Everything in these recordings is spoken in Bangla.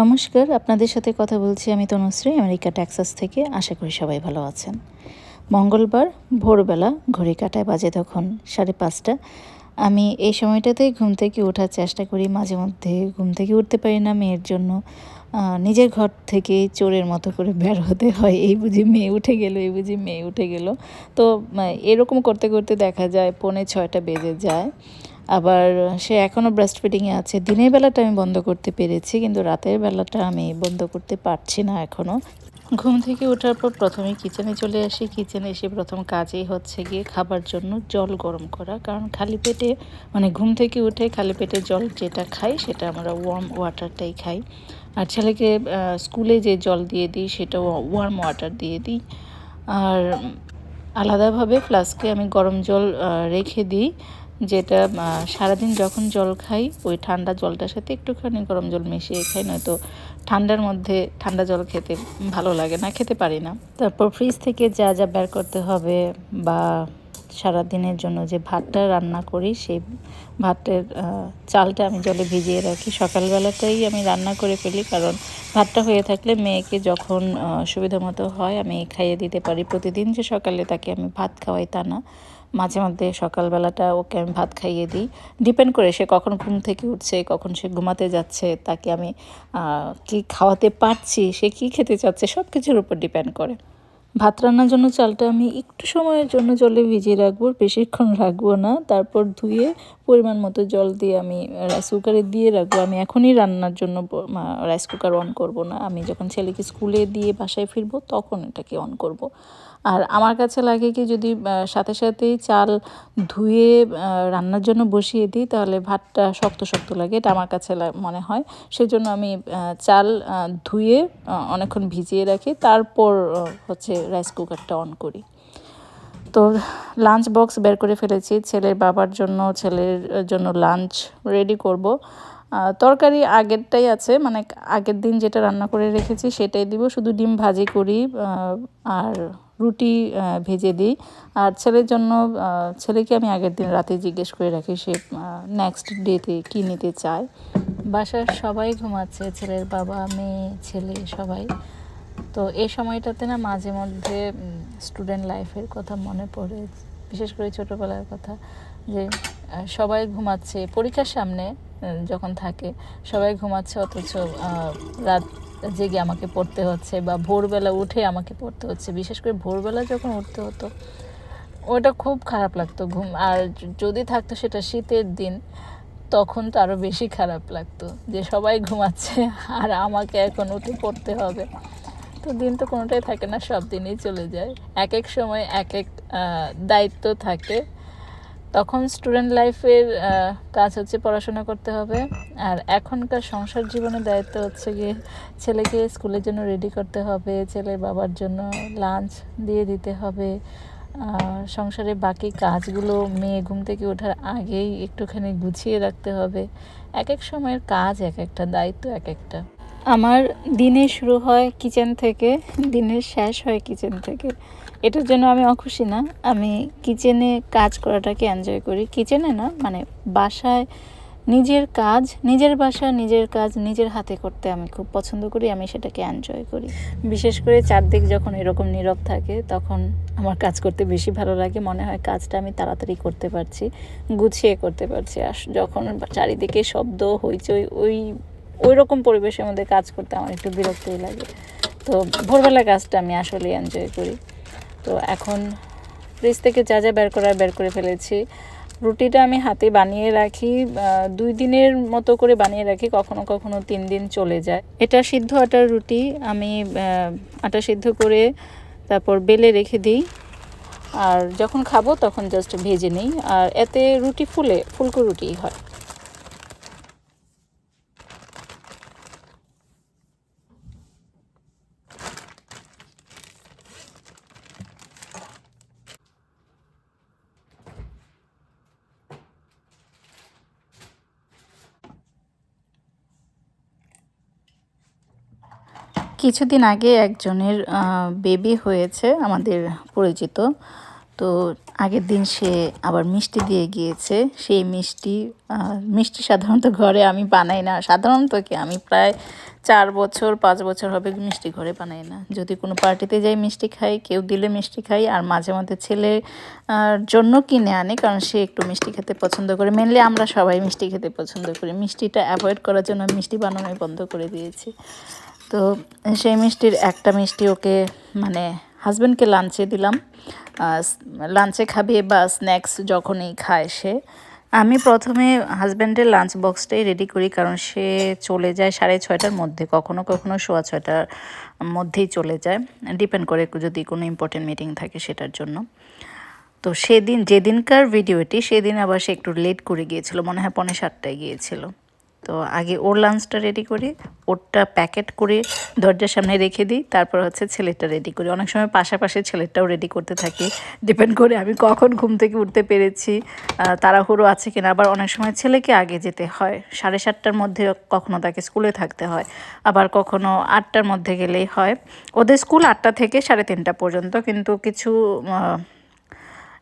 নমস্কার, আপনাদের সাথে কথা বলছি আমি তনুশ্রী, আমেরিকা ট্যাক্সাস থেকে। আশা করি সবাই ভালো আছেন। মঙ্গলবার ভোরবেলা ঘড়ি কাটায় বাজে তখন সাড়ে পাঁচটা। আমি এই সময়টাতেই ঘুম থেকে ওঠার চেষ্টা করি, মাঝে মধ্যে ঘুম থেকে উঠতে পারি না। মেয়ের জন্য নিজের ঘর থেকে চোরের মতো করে বের হতে হয়। এই বুঝি মেয়ে উঠে গেল, এই বুঝি মেয়ে উঠে গেল। তো এরকম করতে করতে দেখা যায়, পৌনে ছয়টা বেজে যায়। আবার সে এখনও ব্রেস্ট ফিডিংয়ে আছে। দিনের বেলাটা আমি বন্ধ করতে পেরেছি, কিন্তু রাতের বেলাটা আমি বন্ধ করতে পারছি না এখনও ঘুম থেকে ওঠার পর প্রথমে কিচেনে চলে আসি। কিচেনে এসে প্রথম কাজেই হচ্ছে গিয়ে খাবার জন্য জল গরম করা। কারণ খালি পেটে মানে ঘুম থেকে উঠে খালি পেটে জল যেটা খাই, সেটা আমরা ওয়ার্ম ওয়াটারটাই খাই। আর ছেলেকে স্কুলে যে জল দিয়ে দিই, সেটা ওয়ার্ম ওয়াটার দিয়ে দিই। আর আলাদাভাবে ফ্লাস্কে আমি গরম জল রেখে দিই। যেটা সারাদিন যখন জল খাই, ওই ঠান্ডা জলটার সাথে একটুখানি গরম জল মিশিয়ে খাই, নয়তো ঠান্ডার মধ্যে ঠান্ডা জল খেতে ভালো লাগে না, খেতে পারি না। তারপর ফ্রিজ থেকে যা যা বের করতে হবে বা সারা দিনের জন্য যে ভাতটা রান্না করি, সেই ভাতের চালটা আমি জলে ভিজিয়ে রাখি। সকালবেলাতেই আমি রান্না করে ফেলি, কারণ ভাতটা হয়ে থাকলে মেয়েকে যখন সুবিধা মতো হয়, আমি খাইয়ে দিতে পারি। প্রতিদিন যে সকালে তাকে আমি ভাত খাওয়াই তা না। মাঝে মধ্যে সকালবেলাটা ওকে আমি ভাত খাইয়ে দিই। ডিপেন্ড করে সে কখন ঘুম থেকে উঠছে, কখন সে ঘুমাতে যাচ্ছে, তাকে আমি কি খাওয়াতে পারছি, সে কি খেতে চাচ্ছে সব কিছুর উপর ডিপেন্ড করে। ভাত রান্নার জন্য চালটা আমি একটু সময়ের জন্য জলে ভিজিয়ে রাখব, বেশিক্ষণ রাখব না। তারপর ধুয়ে পরিমাণ মতো জল দিয়ে আমি রাইস কুকারে দিয়ে রাখব। আমি এখনই রান্নার জন্য রাইস কুকার অন করব না। আমি যখন ছেলেকে স্কুলে দিয়ে বাসায় ফিরবো, তখন এটাকে অন করব। আর আমার কাছে লাগে কি যদি সাথে সাথেই চাল ধুয়ে রান্নার জন্য বসিয়ে দিই, তাহলে ভাতটা শক্ত শক্ত লাগে, এটা আমার কাছে মনে হয়। সেজন্য আমি চাল ধুয়ে অনেকক্ষণ ভিজিয়ে রাখি, তারপর হচ্ছে রাইস কুকারটা অন করি। তো লাঞ্চ বক্স বের করে ফেলেছি, ছেলের বাবার জন্য, ছেলের জন্য লাঞ্চ রেডি করব। তরকারি আগেরটাই আছে মানে আগের দিন যেটা রান্না করে রেখেছি সেটাই দিব। শুধু ডিম ভাজি করি আর রুটি ভেজে দিই। আর ছেলের জন্য ছেলেকে আমি আগের দিন রাতে জিজ্ঞেস করে রাখি, সে নেক্সট ডেতে কী নিতে চায়। বাসার সবাই ঘুমাচ্ছে, ছেলের বাবা, মেয়ে, ছেলে, সবাই। তো এই সময়টাতে না মাঝে মধ্যে স্টুডেন্ট লাইফের কথা মনে পড়ে। বিশেষ করে ছোটোবেলার কথা যে সবাই ঘুমাচ্ছে, পরীক্ষার সামনে যখন থাকে। সবাই ঘুমাচ্ছে অথচ রাত জেগে আমাকে পড়তে হচ্ছে বা ভোরবেলা উঠে আমাকে পড়তে হচ্ছে। বিশেষ করে ভোরবেলা যখন উঠতে হতো, ওটা খুব খারাপ লাগতো ঘুম। আর যদি থাকতো সেটা শীতের দিন, তখন তো আরও বেশি খারাপ লাগতো যে সবাই ঘুমাচ্ছে, আর আমাকে এখন উঠে পড়তে হবে। তো দিন তো কোনোটাই থাকে না, সব দিনই চলে যায়। এক এক সময় এক এক দায়িত্ব থাকে। তখন স্টুডেন্ট লাইফের কাজ হচ্ছে পড়াশোনা করতে হবে। আর এখনকার সংসার জীবনের দায়িত্ব হচ্ছে গিয়ে ছেলেকে স্কুলের জন্য রেডি করতে হবে, ছেলের বাবার জন্য লাঞ্চ দিয়ে দিতে হবে। সংসারে বাকি কাজগুলো মেয়ে ঘুম থেকে ওঠার আগেই একটুখানি গুছিয়ে রাখতে হবে। এক এক সময়ের কাজ এক একটা দায়িত্ব এক একটা আমার দিনে শুরু হয় কিচেন থেকে, দিনের শেষ হয় কিচেন থেকে। এটার জন্য আমি অখুশি না। আমি কিচেনে কাজ করাটাকে এনজয় করি। কিচেনে না মানে বাসায় নিজের কাজ, নিজের বাসা, নিজের কাজ, নিজের হাতে করতে আমি খুব পছন্দ করি, আমি সেটাকে এনজয় করি। বিশেষ করে চারদিক যখন এরকম নীরব থাকে, তখন আমার কাজ করতে বেশি ভালো লাগে। মনে হয় কাজটা আমি তাড়াতাড়ি করতে পারছি, গুছিয়ে করতে পারছি। আর যখন চারিদিকে শব্দ, হইচই, ওই ওই রকম পরিবেশের মধ্যে কাজ করতে আমার একটু বিরক্তই লাগে। তো ভোরবেলা কাজটা আমি আসলে এনজয় করি। তো এখন ফ্রিজ থেকে যা যা বের করার বের করে ফেলেছি। রুটিটা আমি হাতে বানিয়ে রাখি দুই দিনের মতো করে বানিয়ে রাখি, কখনো কখনো তিন দিন চলে যায়। এটা সিদ্ধ আটার রুটি, আমি আটা সিদ্ধ করে তারপর বেলে রেখে দিই। আর যখন খাব তখন জাস্ট ভেজে নিই। আর এতে রুটি ফুলে, ফুলকো রুটি হয়। কিছুদিন আগে একজনের বেবি হয়েছে আমাদের পরিচিত। তো আগের দিন সে আবার মিষ্টি দিয়ে গিয়েছে। সেই মিষ্টি মিষ্টি সাধারণত ঘরে আমি বানাই না। সাধারণত কি আমি প্রায় চার বছর, পাঁচ বছর হবে মিষ্টি ঘরে বানাই না। যদি কোনো পার্টিতে যাই মিষ্টি খাই, কেউ দিলে মিষ্টি খাই, আর মাঝে মধ্যে ছেলের জন্য কিনে আনে, কারণ সে একটু মিষ্টি খেতে পছন্দ করে। মেনলি আমরা সবাই মিষ্টি খেতে পছন্দ করি। মিষ্টিটা অ্যাভয়েড করার জন্য মিষ্টি বানানোই বন্ধ করে দিয়েছি। তো সেই মিষ্টির একটা মিষ্টি ওকে মানে হাজব্যান্ডকে লাঞ্চে দিলাম। লাঞ্চে খাবে বা স্ন্যাক্স যখনই খায় সে। আমি প্রথমে হাজব্যান্ডের লাঞ্চ বক্সটাই রেডি করি, কারণ সে চলে যায় সাড়ে ছয়টার মধ্যে। কখনো কখনো সোয়া ছয়টার মধ্যেই চলে যায়। ডিপেন্ড করে যদি কোনো ইম্পর্টেন্ট মিটিং থাকে সেটার জন্য। তো সেদিন, যেদিনকার ভিডিওটি সেদিন আবার সে একটু লেট করে গিয়েছিল, মনে হয় পনেরো সাতটায় গিয়েছিল। তো আগে ওর লাঞ্চটা রেডি করি, ওরটা প্যাকেট করে দরজার সামনে রেখে দিই, তারপর হচ্ছে ছেলেটা রেডি করি। অনেক সময় পাশাপাশি ছেলেটাও রেডি করতে থাকি ডিপেন্ড করে আমি কখন ঘুম থেকে উঠতে পেরেছি তাড়াহুড়ো আছে কিনা। আবার অনেক সময় ছেলেকে আগে যেতে হয়, সাড়ে সাতটার মধ্যে কখনো তাকে স্কুলে থাকতে হয়, আবার কখনো আটটার মধ্যে গেলেই হয়। ওদের স্কুল আটটা থেকে সাড়ে তিনটা পর্যন্ত, কিন্তু কিছু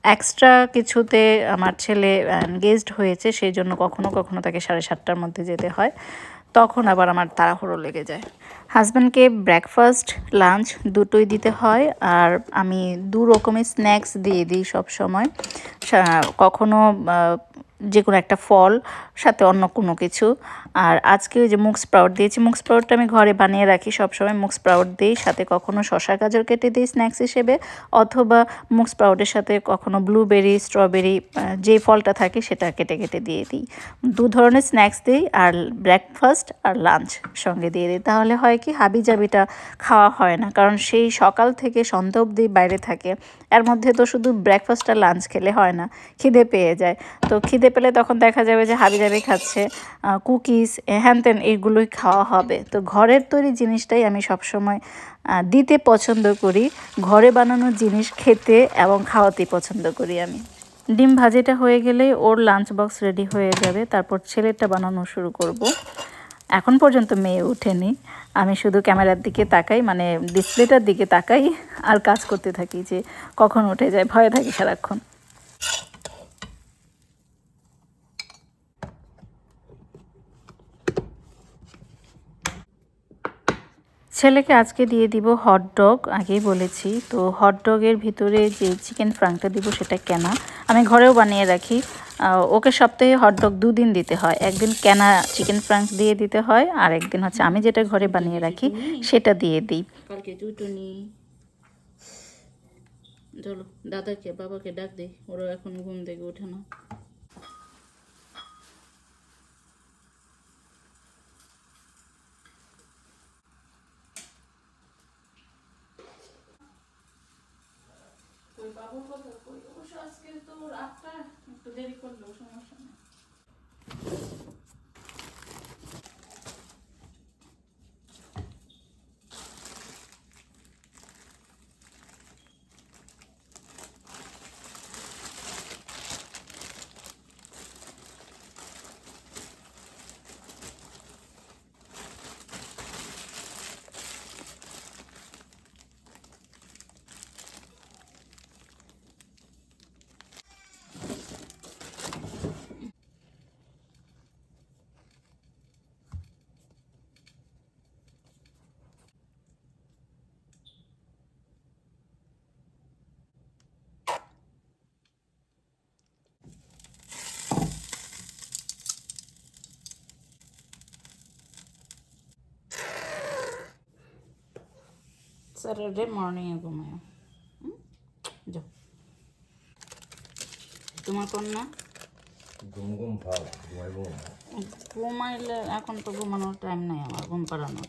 এক্সট্রা কিছুতে আমার ছেলে এনগেজড হয়েছে, সেই জন্য কখনো কখনো তাকে সাড়ে সাতটার মধ্যে যেতে হয়। তখন আবার আমার তাড়াহুড়ো লেগে যায়। হাজব্যান্ডকে ব্রেকফাস্ট লাঞ্চ দুটোই দিতে হয় আর আমি দু রকমের স্ন্যাক্স দিয়ে দিই সব সময়। কখনো যে কোনো একটা ফল, সাথে অন্য কোনো কিছু। আর আজকে ওই যে মুগ স্প্রাউট দিয়েছি, মুগ স্প্রাউটটা আমি ঘরে বানিয়ে রাখি সবসময়। মুগ স্প্রাউট দিই, সাথে কখনো শশা গাজর কেটে দিই স্ন্যাক্স হিসেবে, অথবা মুগ স্প্রাউটের সাথে কখনো ব্লুবেরি স্ট্রবেরি যে ফলটা থাকে সেটা কেটে কেটে দিয়ে দিই। দু ধরনের স্ন্যাক্স দিই, আর ব্রেকফাস্ট আর লাঞ্চ সঙ্গে দিয়ে দিই। তাহলে হয় কি হাবি জাবিটা খাওয়া হয় না, কারণ সেই সকাল থেকে সন্ধ্যা অবধি বাইরে থাকে। এর মধ্যে তো শুধু ব্রেকফাস্ট আর লাঞ্চ খেলে হয় না, খিদে পেয়ে যায়। তো খিদে পেলে তখন দেখা যাবে যে হাবি জাবি খাচ্ছে কুকিজ হ্যান ত্যান এগুলোই খাওয়া হবে। তো ঘরের তৈরি জিনিসটাই আমি সবসময় দিতে পছন্দ করি। ঘরে বানানো জিনিস খেতে এবং খাওয়াতে পছন্দ করি আমি। ডিম ভাজিটা হয়ে গেলে ওর লাঞ্চ বক্স রেডি হয়ে যাবে। তারপর ছেলেটা বানানো শুরু করব। এখন পর্যন্ত মেয়ে ওঠেনি। আমি শুধু ক্যামেরার দিকে তাকাই মানে ডিসপ্লেটার দিকে তাকাই, আর কাজ করতে থাকি যে কখন উঠে যায়, ভয়ে থাকি সারাক্ষণ। ছেলেকে আজকে দিয়ে দিব হট ডগ আগেই বলেছি। তো হট ডগের ভিতরে যে চিকেন ফ্রাংটা দিব সেটা কেনা। আমি ঘরেও বানিয়ে রাখি। ওকে সপ্তাহে হট ডগ দুদিন দিতে হয়। একদিন কেনা চিকেন ফ্রাঙ্ক দিয়ে দিতে হয়, আর একদিন হচ্ছে আমি যেটা ঘরে বানিয়ে রাখি, সেটা দিয়ে দিই। চলো দাদাকে, বাবাকে ডাক দে ওরা এখন ঘুম থেকে ওঠে না আজকে তো রাতটা একটু দেরি করলেও সমস্যা নেই স্যাটারডে মর্নিংয়ে ঘুমায়। যাও। তোমার কন্যা ঘুম ঘুম ভাব ঘুমাইব ঘুমাইলে এখন তো ঘুমানোর টাইম নাই আমার ঘুম পাড়ানোর।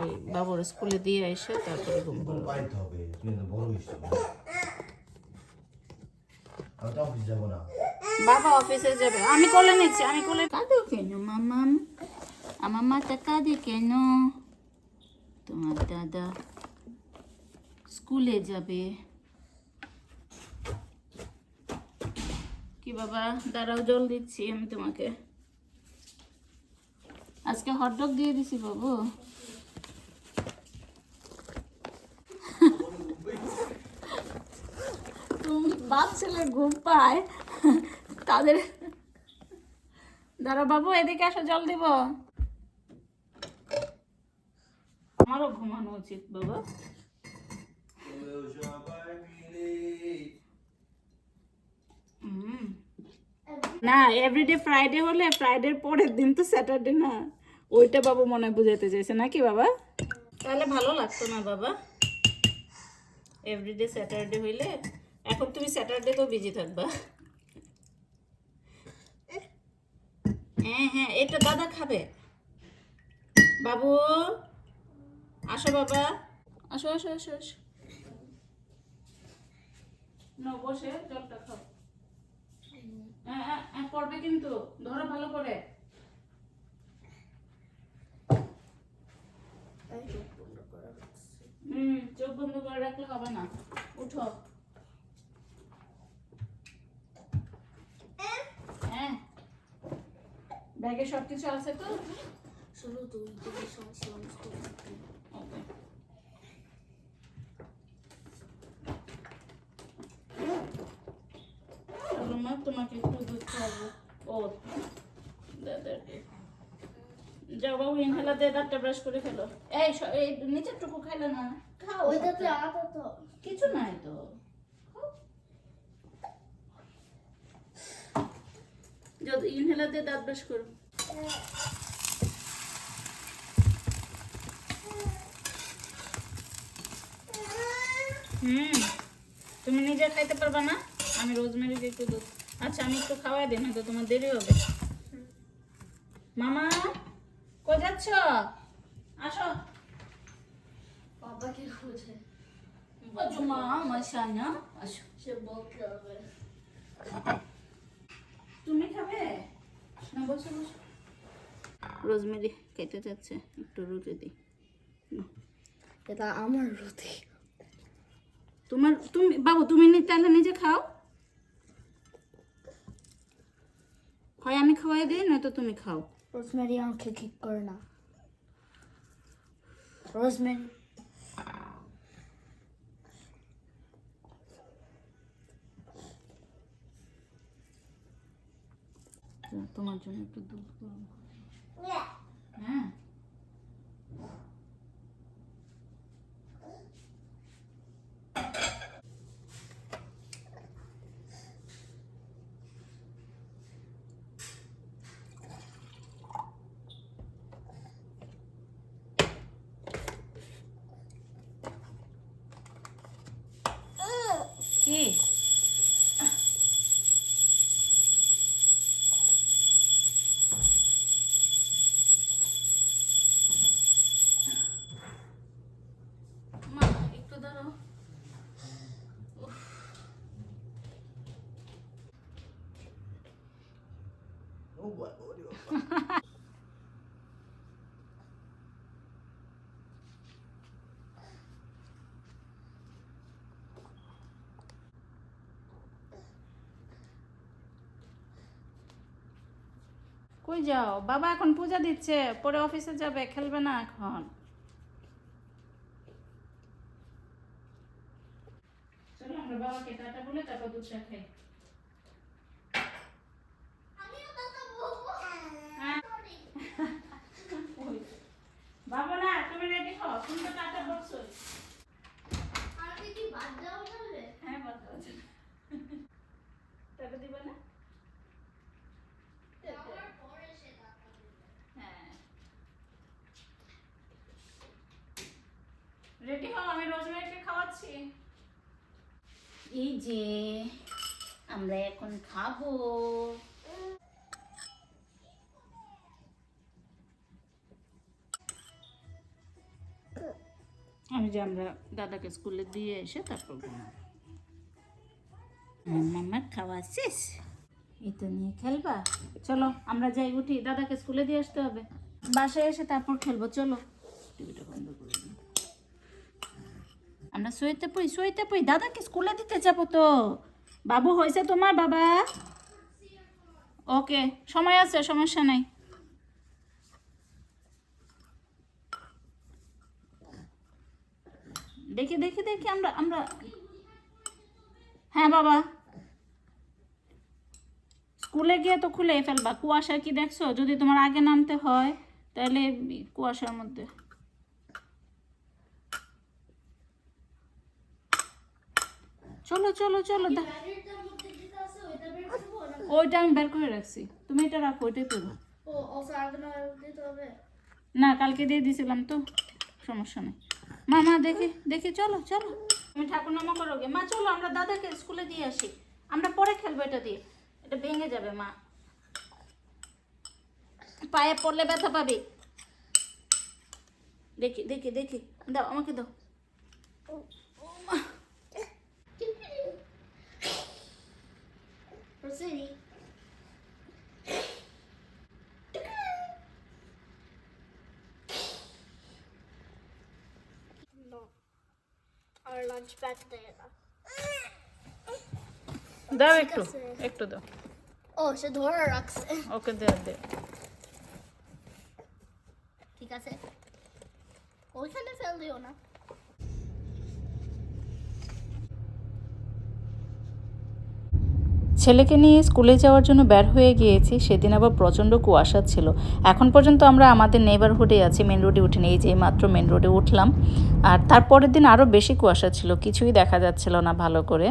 ওই বাবুর স্কুলে দিয়ে এসে তারপরে ঘুম পাড়াবো। পাইতে হবে বড় বাবা অফিসে যাবে। আমি কোলে নিচ্ছি আমি কোলে কাঁদো কেন মামাম? আমার মাটা কাঁদে কেন? তোমার দাদা স্কুলে যাবে। কি বাবা, দাঁড়াও, জল দিচ্ছি আমি তোমাকে। আজকে হটডগ দিয়ে দিছি বাবু। তুমি বাপ ছেলে ঘুম পায়। তাদের দাঁড়া বাবু, এদিকে আসো জল দিব। আমারও ঘুমানো উচিত, বাবা। না এভরিডে ফ্রাইডে হলে ফ্রাইডের পরের দিন তো স্যাটারডে না। ওইটা বাবা মনে বুঝাতে চাইছে নাকি, বাবা? তাহলে ভালো লাগতো না, বাবা। এভরিডে স্যাটারডে হইলে এখন তুমি স্যাটারডে তো বিজি থাকবা। হ্যাঁ হ্যাঁ এটা দাদা খাবে। বাবু। আসো বাবা। আসো আসো আসো আসো। না বসে জলটা খাও। হ্যাঁ, হ্যাঁ, হ্যাঁ, পড়বে কিন্তু ধরো ভালো করে। হুম চোখ বন্ধ করে রাখলে হবে না। উঠো। হ্যাঁ। ব্যাগে সব কিছু আছে তো? শুধু দুই সমস্ত ওকে চলো মা তোমাকে একটু দুধ খাওয়াবো ও দাদাকে। যাও বাবু ইনহেলার দিয়ে দাঁতটা ব্রাশ করে ফেলো। এই এই নিচের টুকু খাইলে না। খাও ওইটা তো। কিছু নাই তো। ইনহেলার দিয়ে দাঁত ব্রাশ করো। হুম তুমি নিজে খাইতে পারবা না? আমি রোজমেরি একটু দুধ আচ্ছা আমি একটু খাওয়াই দিই না তো তোমার দেরি হবে। মামা কই যাচ্ছ? আসো। খুঁজে। মা সে বলতে হবে। তুমি খাবে? না বসো বসো। রোজমেরি খেতে যাচ্ছে একটু রুটি দিই। এটা আমার রুটি। তোমার তুমি বাবু তুমি তাহলে নিজে খাও। হয় আমি খাওয়াই দিই নয়তো তুমি খাও। রোজমেরি আমাকে ঠিক করে না রোজমেরি তোমার জন্য একটু দুধ গরম হ্যাঁ কি মা একটু দাঁড়াও কই যাও? বাবা এখন পূজা দিচ্ছে, পরে অফিসে যাবে, খেলবে না এখন। চলো, আমরা বাবাকে টাটা বলে তারপর দুধটা খাই হ্যাঁ? ওই। বাবা না তুমি রেডি হও তুমি তো টাটা বলছো আমি কি বাদ যাব তাহলে হ্যাঁ বাদ দাও টাটা দিবা না আমার পরে সে টাকা দিবে। হ্যাঁ রেডি হও আমি রোজমেরিকে খাওয়াচ্ছি? এই যে আমরা এখন খাব। আমি যে আমরা দাদাকে স্কুলে দিয়ে এসে তারপর ঘুমাবো। খাওয়া শেষ। এটা নিয়ে খেলবা? চলো আমরা যাই উঠি দাদাকে স্কুলে দিয়ে আসতে হবে। বাসায় এসে তারপর খেলব চলো। টিভিটা বন্ধ করে দিই। আমরা শুয়েতে পই শুয়েতে পই দাদাকে স্কুলে দিতে যাব তো। বাবু হয়েছে তোমার বাবা? ওকে, সময় আছে, সমস্যা নাই। দেখি দেখি দেখি, আমরা আমরা হ্যাঁ বাবা। স্কুলে গিয়ে তো খুলে ফেলবা। কুয়াশা কি দেখছ? যদি তোমার আগে নামতে হয়, তাহলে কুয়াশার মধ্যে। চলো চলো চলো ওইটা আমি বের করে রাখছি। তুমি এটা রাখো, ওইটাই হবে না, কালকে দিয়ে দিয়েছিলাম তো, সমস্যা নেই। মা মা, দেখি দেখি, চলো চলো। তুমি ঠাকুর নামা করো গে। মা, চলো, আমরা দাদাকে স্কুলে দিয়ে আসি। আমরা পরে খেলব এটা দিয়ে। এটা ভেঙে যাবে, মা। পায়ে পড়লে ব্যথা পাবি। দেখি দেখি দেখি। দাও, আমাকে দাও। Proceed. No. Our lunch back there. দাও একটু একটু দাও ও সে ধরে রাখছে ওকে দে দে ঠিক আছে ওইখানে ফেল দিও না ছেলেকে নিয়ে স্কুলে যাওয়ার জন্য বের হয়ে গিয়েছি, সেদিন আবার প্রচণ্ড কুয়াশা ছিল। এখন পর্যন্ত আমরা আমাদের নেবারহুডে আছি মেন রোডে উঠিনি এই যে মাত্র মেন রোডে উঠলাম। আর তারপরের দিন আরও বেশি কুয়াশা ছিল, কিছুই দেখা যাচ্ছিল না ভালো করে।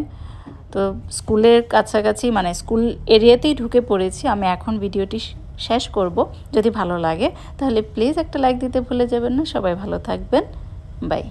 তো স্কুলের কাছাকাছি মানে স্কুল এরিয়াতেই ঢুকে পড়েছি, আমি এখন ভিডিওটি শেষ করব, যদি ভালো লাগে। তাহলে প্লিজ একটা লাইক দিতে ভুলে যাবেন না, সবাই ভালো থাকবেন বাই